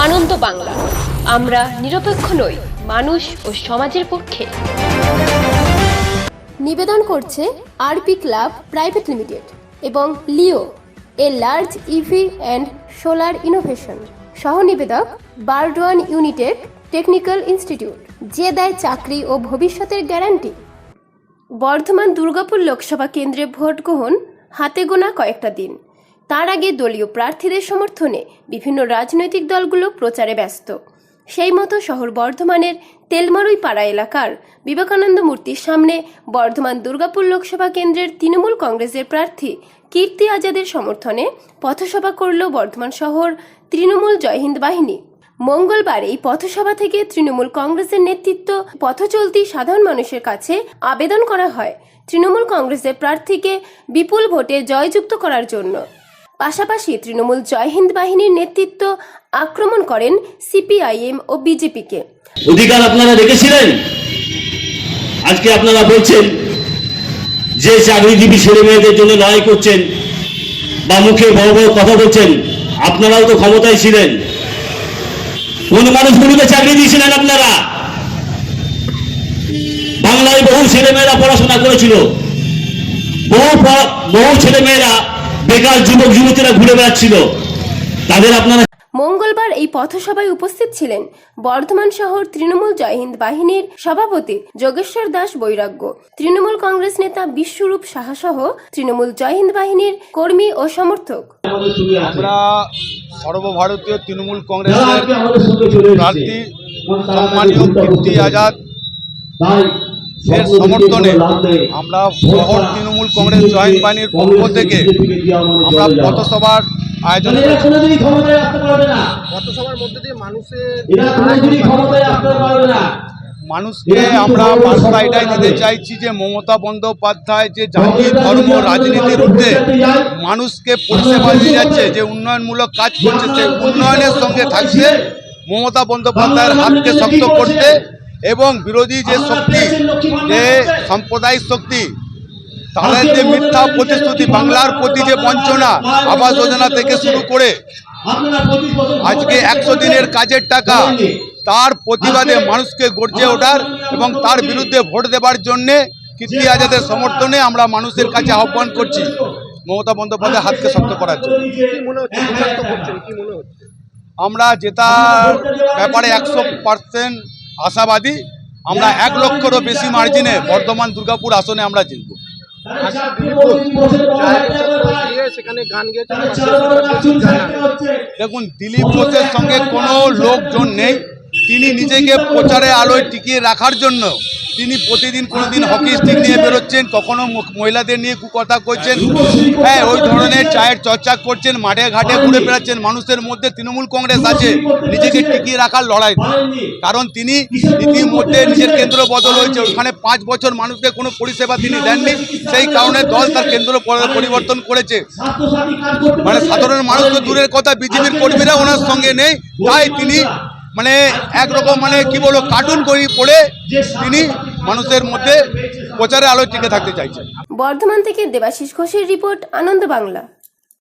আনন্দ বাংলা। আমরা নিরপেক্ষ নই, মানুষ ও সমাজের পক্ষে। নিবেদন করছে আরপি ক্লাব প্রাইভেট লিমিটেড এবং Leo, a large EV and solar innovation. সহ নিবেদক বারডোয়ান ইউনিটেড টেকনিক্যাল ইনস্টিটিউট, যে দেয় চাকরি ও ভবিষ্যতের গ্যারান্টি। বর্ধমান দুর্গাপুর লোকসভা কেন্দ্রে ভোট গ্রহণ হাতে গোনা কয়েকটা দিন। তার আগে দলীয় প্রার্থীদের সমর্থনে বিভিন্ন রাজনৈতিক দলগুলো প্রচারে ব্যস্ত। সেই মতো শহর বর্ধমানের তেলমারুই পাড়া এলাকার বিবেকানন্দ মূর্তির সামনে বর্ধমান দুর্গাপুর লোকসভা কেন্দ্রের তৃণমূল কংগ্রেসের প্রার্থী কীর্তি আজাদের সমর্থনে পথসভা করল বর্ধমান শহর তৃণমূল জয়হিন্দ বাহিনী। মঙ্গলবার এই পথসভা থেকে তৃণমূল কংগ্রেসের নেতৃত্ব পথচলতি সাধারণ মানুষের কাছে আবেদন করা হয় তৃণমূল কংগ্রেসের প্রার্থীকে বিপুল ভোটে জয়যুক্ত করার জন্য। পাশাপাশি তৃণমূল জয়হিন্দ বাহিনীর নেতৃত্ব আক্রমণ করেন সিপিআইএম ও বিজেপিকে। অধিকার আপনারা রেখেছিলেন? আজকে আপনারা বলছেন যে চাকরিজীবী ছেলে মেয়েদের জন্য লড়াই করছেন বা মুখে বড় বড় কথা বলছেন, আপনারাও তো ক্ষমতায় ছিলেন। কোন মানুষগুলিকে চাকরি দিয়েছিলেন আপনারা? বাংলায় বহু ছেলেমেয়েরা পড়াশোনা করেছিল। বহু বহু ছেলেমেয়েরা বেকার যুবক যুবতীরা ঘুরে বেড়াচ্ছিল। তাদের আপনারা মঙ্গলবার এই পথসভায় উপস্থিত ছিলেন বর্ধমান শহর তৃণমূল জয়হিন্দ বাহিনীর সভাপতি যোগেশ্বর দাস বৈরাগ্য তৃণমূল কংগ্রেস নেতা বিশ্বরূপ সাহা সহ তৃণমূল জয়হিন্দ বাহিনীর কর্মী ও সমর্থক। আমরা সর্বভারতীয় তৃণমূল কংগ্রেসের প্রার্থী সম্মানীয় কীর্তি আজাদ এর সমর্থনে আমরা শহর তৃণমূল কংগ্রেস জয়েন্ট বাহিনীর পক্ষ থেকে আমরা পথসভার আয়োজন করেছি কোনোদিনই ক্ষমতায় আসতে পারবে না। পথসভার মধ্যে দিয়ে মানুষের এরা কোনোদিনই ক্ষমতায় আসতে পারবে না। মানুষকে আমরা বার্তা এটাই দিতে চাইছি যে মমতা বন্দ্যোপাধ্যায় যে জাতি ধর্ম রাজনীতির ঊর্ধ্বে মানুষকে পরিষেবা দিয়ে যাচ্ছে যে উন্নয়নমূলক কাজ করছে সেই উন্নয়নের সঙ্গে থাকছে মমতা বন্দ্যোপাধ্যায়ের হাতকে শক্ত করতে এবং বিরোধী যে শক্তি যে সাম্প্রদায়িক শক্তি তাদের যে মিথ্যা প্রতিশ্রুতি বাংলার প্রতি যে বঞ্চনা আবাস যোজনা থেকে শুরু করে আপনারা পঁচিশ বছর আজকে একশো দিনের কাজের টাকা তার প্রতিবাদে মানুষকে গর্জে ওঠার এবং তার বিরুদ্ধে ভোট দেবার জন্যে কীর্তি আজাদের সমর্থনে আমরা মানুষের কাছে আহ্বান করছি। মমতা বন্দ্যোপাধ্যায় হাতকে শক্ত করার জন্য। আমরা জেতার ব্যাপারে একশো পার্সেন্ট আশাবাদী আমরা এক লক্ষেরও বেশি মার্জিনে বর্ধমান দুর্গাপুর আসনে আমরা জিতব। দেখুন, দিলীপ ঘোষের সঙ্গে কোনো লোকজন নেই। তিনি নিজেকে প্রচারে আলোয় টিকিয়ে রাখার জন্য তিনি প্রতিদিন কোনো দিন হকি স্টিক নিয়ে বেরোচ্ছেন কখনো মহিলাদের নিয়ে কুকথা করছেন হ্যাঁ ওই ধরনের চায়ের চর্চা করছেন মাঠে ঘাটে ঘুরে বেড়াচ্ছেন মানুষের মধ্যে তৃণমূল কংগ্রেস আছে নিজেকে টিকিয়ে রাখার লড়াই। কারণ তিনি ইতিমধ্যে নিজের কেন্দ্র বদল হয়েছে ওখানে পাঁচ বছর মানুষকে কোনো পরিষেবা তিনি দেননি সেই কারণে দল তার কেন্দ্র পরিবর্তন করেছে। মানে সাধারণ মানুষ তো দূরের কথা বিজেপির কর্মীরা ওনার সঙ্গে নেই তাই তিনি মানে একরকম মানে কি বলব কার্টুন করি পড়ে তিনি মানুষের মধ্যে প্রচারে আলোয় টিকে থাকতে চাইছে। বর্ধমান থেকে দেবাশিস ঘোষের রিপোর্ট আনন্দ বাংলা।